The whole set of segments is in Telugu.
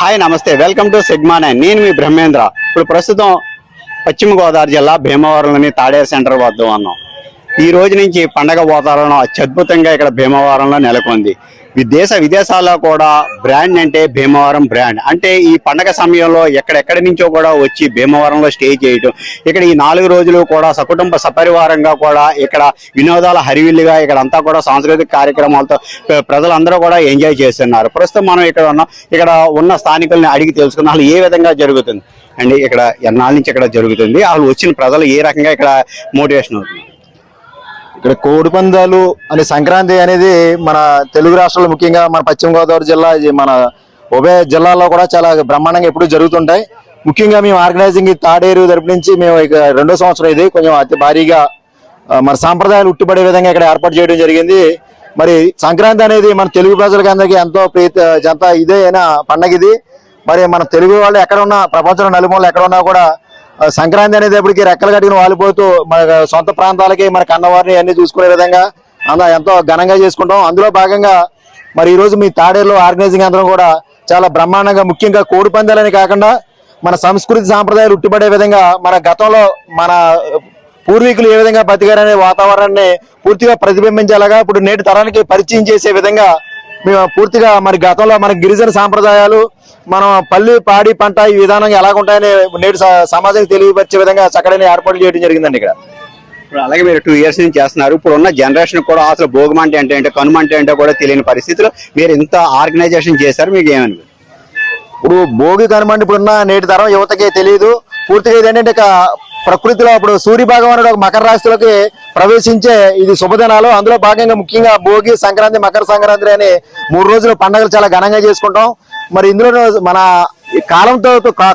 హాయ్ నమస్తే. వెల్కమ్ టు సిగ్మానే నేను. మీ బ్రహ్మేంద్ర. ఇప్పుడు ప్రస్తుతం పశ్చిమ గోదావరి జిల్లా భీమవరంలోని తాడేరు సెంటర్ వద్ద ఉన్నాం. ఈ రోజు నుంచి పండగ వాతావరణం అత్యద్భుతంగా ఇక్కడ భీమవరంలో నెలకొంది. దేశ విదేశాల్లో కూడా బ్రాండ్ అంటే భీమవరం బ్రాండ్. అంటే ఈ పండగ సమయంలో ఎక్కడెక్కడి నుంచో కూడా వచ్చి భీమవరంలో స్టే చేయటం ఇక్కడ ఈ నాలుగు రోజులు కూడా సకుటుంబ సపరివారంగా కూడా ఇక్కడ వినోదాల హరివిల్లుగా ఇక్కడ అంతా కూడా సాంస్కృతిక కార్యక్రమాలతో ప్రజలందరూ కూడా ఎంజాయ్ చేస్తున్నారు. ప్రస్తుతం మనం ఇక్కడ ఉన్నాం. ఇక్కడ ఉన్న స్థానికుల్ని అడిగి తెలుసుకున్న ఏ విధంగా జరుగుతుంది? అండి ఇక్కడ ఎన్నాళ్ళ నుంచి ఇక్కడ జరుగుతుంది? వాళ్ళు వచ్చిన ప్రజలు ఏ రకంగా ఇక్కడ మోటివేషన్ అవుతుంది ఇక్కడ కోడి పందాలు అనే సంక్రాంతి అనేది మన తెలుగు రాష్ట్రాల్లో ముఖ్యంగా మన పశ్చిమ గోదావరి జిల్లా ఇది మన ఉభయ జిల్లాలో కూడా చాలా బ్రహ్మాండంగా ఎప్పుడు జరుగుతుంటాయి. ముఖ్యంగా మేము ఆర్గనైజింగ్ తాడేరు తరపు నుంచి మేము ఇక రెండో సంవత్సరం ఇది. కొంచెం అతి భారీగా మన సాంప్రదాయాలు ఉట్టిపడే విధంగా ఇక్కడ ఏర్పాటు చేయడం జరిగింది. మరి సంక్రాంతి అనేది మన తెలుగు ప్రజలకి అందరికీ ఎంతో ప్రీత జంత ఇదే అయిన పండగ ఇది. మరి మన తెలుగు వాళ్ళు ఎక్కడ ఉన్నా ప్రపంచంలో నలుమూలలు ఎక్కడ ఉన్నా కూడా సంక్రాంతి అనేటప్పటికి రెక్కలు కట్టుకుని వాలిపోతూ మన సొంత ప్రాంతాలకి మన కన్నవారిని అన్ని చూసుకునే విధంగా అంత ఎంతో ఘనంగా చేసుకుంటాం. అందులో భాగంగా మరి ఈరోజు మీ తాడేరులో ఆర్గనైజింగ్ అందరం కూడా చాలా బ్రహ్మాండంగా ముఖ్యంగా కోడి పందాలని కాకుండా మన సంస్కృతి సాంప్రదాయాలు ఉట్టిపడే విధంగా మన గతంలో మన పూర్వీకులు ఏ విధంగా బతికారనే వాతావరణాన్ని పూర్తిగా ప్రతిబింబించేలాగా ఇప్పుడు నేటి తరానికి పరిచయం చేసే విధంగా మేము పూర్తిగా మరి గతంలో మన గిరిజన సాంప్రదాయాలు మనం పల్లి పాడి పంట ఈ విధానంగా ఎలాగుంటాయని నేటి స- సమాజానికి తెలియపరిచే విధంగా చక్కడైన ఏర్పాట్లు చేయడం జరిగిందండి ఇక్కడ. ఇప్పుడు అలాగే మీరు టూ ఇయర్స్ నుంచి చేస్తున్నారు. ఇప్పుడు ఉన్న జనరేషన్ కూడా అసలు భోగమంటే అంటే ఏంటో కనుమంటే ఏంటో కూడా తెలియని పరిస్థితిలో. మీరు ఇంత ఆర్గనైజేషన్ చేశారు మీకు ఏమనిపిస్తుంది ఇప్పుడు భోగి కనుమండి ఇప్పుడున్న నేటి తరం యువతకి తెలియదు పూర్తిగా ఇది ఏంటంటే ఇక ప్రకృతిలో ఇప్పుడు సూర్య భగవానుడు ఒక మకర రాశిలోకి ప్రవేశించే ఇది శుభదినాలు. అందులో భాగంగా ముఖ్యంగా భోగి సంక్రాంతి మకర సంక్రాంతి అని మూడు రోజులు పండుగలు చాలా ఘనంగా చేసుకుంటాం. మరి ఇందులో మన కాలంతో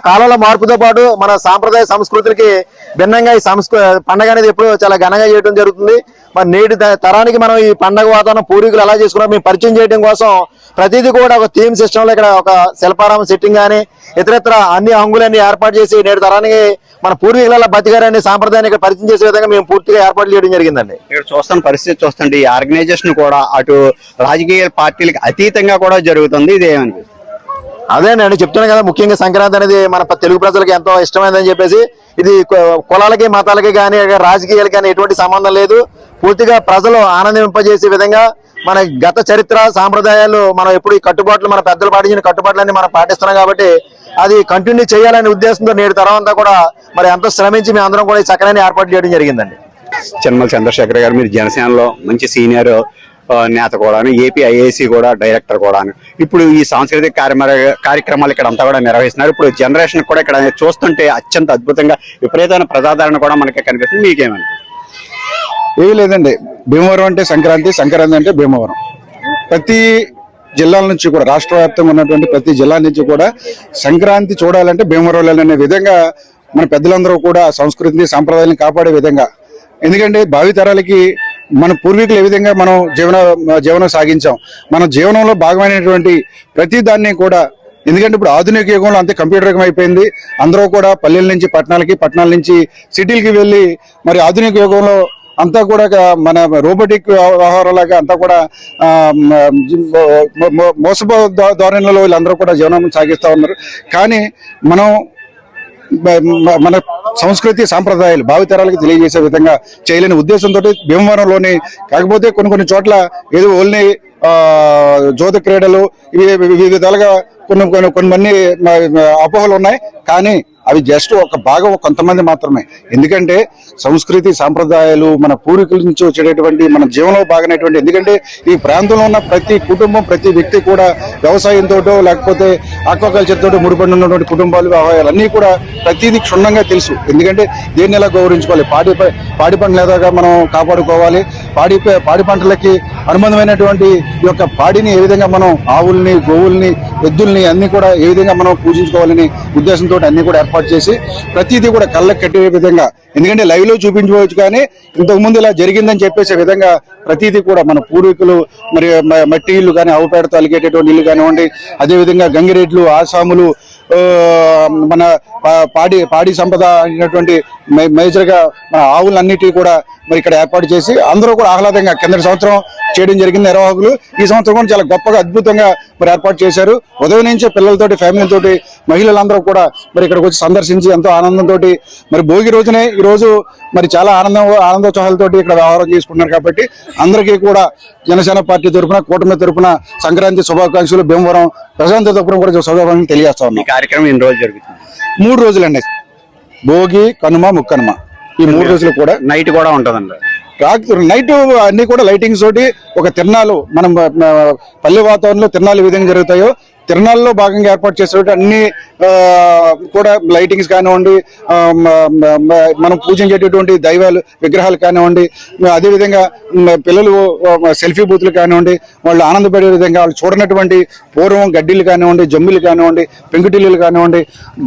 కాలంలో మార్పుతో పాటు మన సాంప్రదాయ సంస్కృతులకి భిన్నంగా ఈ సంస్కృ పండగ అనేది ఎప్పుడు చాలా ఘనంగా చేయడం జరుగుతుంది. మరి నేటి త- తరానికి మనం ఈ పండగ వాతావరణం పూర్వీకులు ఎలా చేసుకున్నాం మేము పరిచయం చేయడం కోసం ప్రతిదీ కూడా ఒక థీమ్ సిస్టంలో ఇక్కడ ఒక శిల్పారామ సెట్టింగ్ కానీ ఇతరత్ర అన్ని హంగులన్నీ ఏర్పాటు చేసి నేటి తరానికి మన పూర్వీకుల బతికారని సాంప్రదాయాన్ని ఇక్కడ పరిచయం చేసే విధంగా మేము పూర్తిగా ఏర్పాటు చేయడం జరిగిందండి. ఇక్కడ చూస్తున్న పరిస్థితి చూస్తుంటే ఈ ఆర్గనైజేషన్ కూడా అటు రాజకీయ పార్టీలకు అతీతంగా కూడా జరుగుతుంది. ఇదేమనిపిస్తుంది అదే నేను చెప్తున్నాను కదా ముఖ్యంగా సంక్రాంతి అనేది మన తెలుగు ప్రజలకు ఎంతో ఇష్టమైందని చెప్పేసి ఇది కులాలకి మతాలకి కానీ రాజకీయాలకి కానీ ఎటువంటి సంబంధం లేదు. పూర్తిగా ప్రజలు ఆనందింపజేసే విధంగా మన గత చరిత్ర సాంప్రదాయాలు మనం ఎప్పుడు ఈ కట్టుబాట్లు మన పెద్దలు పాటించిన కట్టుబాట్లన్నీ మనం పాటిస్తున్నాం కాబట్టి అది కంటిన్యూ చేయాలనే ఉద్దేశంతో నేడు తరం అంతా కూడా మరి ఎంతో శ్రమించి మేము అందరం కూడా ఈ చక్కని ఏర్పాటు చేయడం జరిగిందండి. చెన్మల చంద్రశేఖర్ గారు మీరు జనసేనలో మంచి సీనియర్. నేత కూడాను ఏపీ ఐఏసీ కూడా డైరెక్టర్ కూడాను. ఇప్పుడు ఈ సాంస్కృతిక కార్యక్రమాలు ఇక్కడ అంతా కూడా నిర్వహిస్తున్నారు. ఇప్పుడు జనరేషన్ కూడా ఇక్కడ చూస్తుంటే అత్యంత అద్భుతంగా విపరీతమైన ప్రజాదరణ కూడా మనకి కనిపిస్తుంది. మీకేమని ఏం లేదండి. భీమవరం అంటే సంక్రాంతి సంక్రాంతి అంటే భీమవరం. ప్రతి జిల్లాల నుంచి కూడా రాష్ట్ర వ్యాప్తంగా ఉన్నటువంటి ప్రతి జిల్లా నుంచి కూడా సంక్రాంతి చూడాలంటే భీమవరం వెళ్ళాలనే విధంగా మన పెద్దలందరూ కూడా సంస్కృతిని సాంప్రదాయాన్ని కాపాడే విధంగా. ఎందుకంటే భావితరాలకి మన పూర్వీకులు ఏ విధంగా మనం జీవన జీవనం సాగించాం మన జీవనంలో భాగమైనటువంటి ప్రతి దాన్ని కూడా ఎందుకంటే ఇప్పుడు ఆధునిక యుగంలో అంతే కంప్యూటర్ యుగం అయిపోయింది అందరూ కూడా పల్లెల నుంచి పట్టణాలకి పట్టణాల నుంచి సిటీలకి వెళ్ళి మరి ఆధునిక యుగంలో అంతా కూడా మన రోబోటిక్ వ్యవహారాలాగా అంతా కూడా మోసపో ధోరణిలో వీళ్ళందరూ కూడా జీవనం సాగిస్తూ ఉన్నారు. కానీ మనం మన సంస్కృతి సాంప్రదాయాలు భావితరాలకు తెలియజేసే విధంగా చేయలేని ఉద్దేశంతో భీమవరంలోని కాకపోతే కొన్ని కొన్ని చోట్ల ఏదో ఓల్ని జోత క్రీడలు ఇవి విధాలుగా కొన్ని కొన్ని కొన్ని మంది అపోహలు ఉన్నాయి కానీ అవి జస్ట్ ఒక భాగం కొంతమంది మాత్రమే. ఎందుకంటే సంస్కృతి సాంప్రదాయాలు మన పూర్వీకుల నుంచి వచ్చేటటువంటి మన జీవనంలో భాగమైనటువంటి ఎందుకంటే ఈ ప్రాంతంలో ఉన్న ప్రతి కుటుంబం ప్రతి వ్యక్తి కూడా వ్యవసాయంతో లేకపోతే ఆక్వాకల్చర్ ముడిపడి ఉన్నటువంటి కుటుంబాలు వ్యవహారాలు అన్నీ కూడా ప్రతిదీ క్షుణ్ణంగా తెలుసు. ఎందుకంటే దేన్ని ఎలా గౌరవించుకోవాలి? పాడి పాడి పంటలు ఎలాగా మనం కాపాడుకోవాలి? పాడి పాడి పంటలకి అనుబంధమైనటువంటి ఈ యొక్క పాడిని ఏ విధంగా మనం ఆవుల్ని గోవుల్ని ఎద్దుల్ని అన్ని కూడా ఏ విధంగా మనం పూజించుకోవాలని ఉద్దేశంతో అన్ని కూడా ఏర్పాటు చేసి ప్రతిదీ కూడా కళ్ళకి కట్టే విధంగా ఎందుకంటే లైవ్లో చూపించుకోవచ్చు కానీ ఇంతకుముందు ఇలా జరిగిందని చెప్పేసే విధంగా ప్రతిదీ కూడా మన పూర్వీకులు మరి మ- మట్టి ఇల్లు కానీ ఆవు పేడతో అలిగేటటువంటి ఇల్లు కానివ్వండి అదేవిధంగా గంగిరెడ్లు ఆసాములు మన పా- పాడి పాడి సంపద అయినటువంటి మేజర్గా మేజర్గా మన ఆవులన్నిటి కూడా మరి ఇక్కడ ఏర్పాటు చేసి అందరూ కూడా ఆహ్లాదంగా కిందటి సంవత్సరం చేయడం జరిగింది నిర్వాహకులు. ఈ సంవత్సరం కూడా చాలా గొప్పగా అద్భుతంగా మరి ఏర్పాటు చేశారు. ఉదయం నుంచే పిల్లలతోటి ఫ్యామిలీతోటి మహిళలందరూ కూడా మరి ఇక్కడికి వచ్చి సందర్శించి ఎంతో ఆనందంతో మరి భోగి రోజునే ఈ రోజు మరి చాలా ఆనందం ఆనందోత్సాహాలతోటి ఇక్కడ వ్యవహారం చేసుకుంటున్నారు కాబట్టి అందరికీ కూడా జనసేన పార్టీ తరఫున కూటమి తరఫున సంక్రాంతి శుభాకాంక్షలు భీమవరం ప్రశాంత తరఫున కూడా శుభాకాంక్షలు తెలియజేస్తా ఉన్నాం. కార్యక్రమం ఎన్ని రోజులు జరుగుతుంది? మూడు రోజులండి. భోగి కనుమ ముక్కనుమ. ఈ మూడు రోజులు కూడా నైట్ కూడా ఉంటుందండి. రాత్రి నైట్ అన్ని కూడా లైటింగ్స్ తోటి ఒక తిరణాలు మనం పల్లె వాతావరణంలో తిరణాలు ఏ విధంగా జరుగుతాయో తిరణాల్లో భాగంగా ఏర్పాటు చేసేటువంటి అన్ని కూడా లైటింగ్స్ కానివ్వండి మనం పూజించేటటువంటి దైవాలు విగ్రహాలు కానివ్వండి అదే విధంగా పిల్లలు సెల్ఫీ బూత్లు కానివ్వండి వాళ్ళు ఆనందపడే విధంగా వాళ్ళు చూడనటువంటి పూర్వం గడ్డీలు కానివ్వండి జమ్ములు కానివ్వండి పెంకుటిల్లులు కానివ్వండి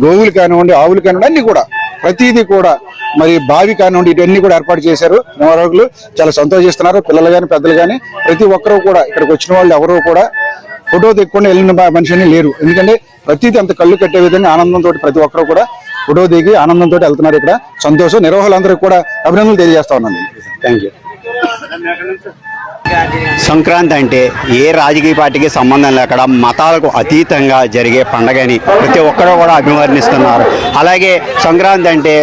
గోవులు కానివ్వండి ఆవులు కానివ్వండి అన్ని కూడా ప్రతిదీ కూడా మరి బావి కానివ్వండి ఇవన్నీ కూడా ఏర్పాటు చేశారు. నివారకులు చాలా సంతోషిస్తున్నారు పిల్లలు కానీ పెద్దలు కానీ ప్రతి ఒక్కరూ కూడా ఇక్కడికి వచ్చిన వాళ్ళు ఎవరూ కూడా ఫోటో తెక్కకుండా వెళ్ళిన మనిషిని లేరు. ఎందుకంటే ప్రతిదీ అంత కళ్ళు కట్టే విధంగా ఆనందంతో ప్రతి ఒక్కరూ కూడా ఫోటో దిగి ఆనందంతో వెళ్తున్నారు ఇక్కడ. సంతోషం నిర్వాహకులందరికీ కూడా అభినందనలు తెలియజేస్తా ఉన్నాను థ్యాంక్ యూ సంక్రాంతి అంటే ఏ రాజకీయ పార్టీకి సంబంధం లేకుండా మతాలకు అతీతంగా జరిగే పండగని ప్రతి ఒక్కరూ కూడా అభివర్ణిస్తున్నారు. అలాగే సంక్రాంతి అంటే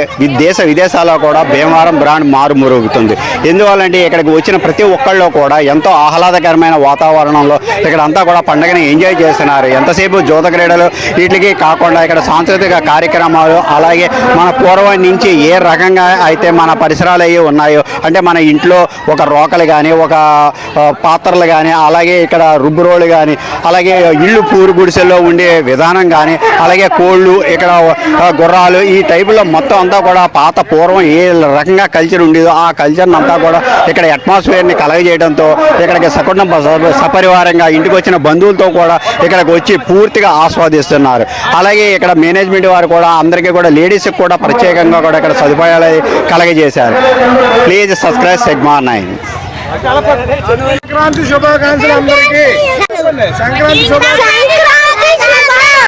దేశ విదేశాల్లో కూడా భీమవరం బ్రాండ్ మారుమరుగుతుంది ఎందువల్లంటే ఇక్కడికి వచ్చిన ప్రతి ఒక్కళ్ళు కూడా ఎంతో ఆహ్లాదకరమైన వాతావరణంలో ఇక్కడ అంతా కూడా పండగని ఎంజాయ్ చేస్తున్నారు. ఎంతసేపు జోత క్రీడలు వీటికి కాకుండా ఇక్కడ సాంస్కృతిక కార్యక్రమాలు అలాగే మన పూర్వం నుంచి ఏ రకంగా అయితే మన పరిసరాలు అవి ఉన్నాయో అంటే మన ఇంట్లో ఒక రోకలు కానీ ఒక పాత్రలు కానీ అలాగే ఇక్కడ రుబ్బురోలు కానీ అలాగే ఇళ్ళు పూరు గుడిసెల్లో ఉండే విధానం కానీ అలాగే కోళ్ళు ఇక్కడ గుర్రాలు ఈ టైపులో మొత్తం అంతా కూడా పాత పూర్వం ఏ రకంగా కల్చర్ ఉండేదో ఆ కల్చర్ని అంతా కూడా ఇక్కడ అట్మాస్ఫియర్ని కలగజేయడంతో ఇక్కడికి సకుటుంబ సపరివారంగా ఇంటికి వచ్చిన బంధువులతో కూడా ఇక్కడికి వచ్చి పూర్తిగా ఆస్వాదిస్తున్నారు. అలాగే ఇక్కడ మేనేజ్మెంట్ వారు కూడా అందరికీ కూడా లేడీస్కి కూడా ప్రత్యేకంగా కూడా ఇక్కడ సదుపాయాలు కలగజేశారు. Please subscribe Sigma nine Sankranti శుభాకాంక్షలు అందరికీ. సంక్రాంతి శుభాకాంక్షలు.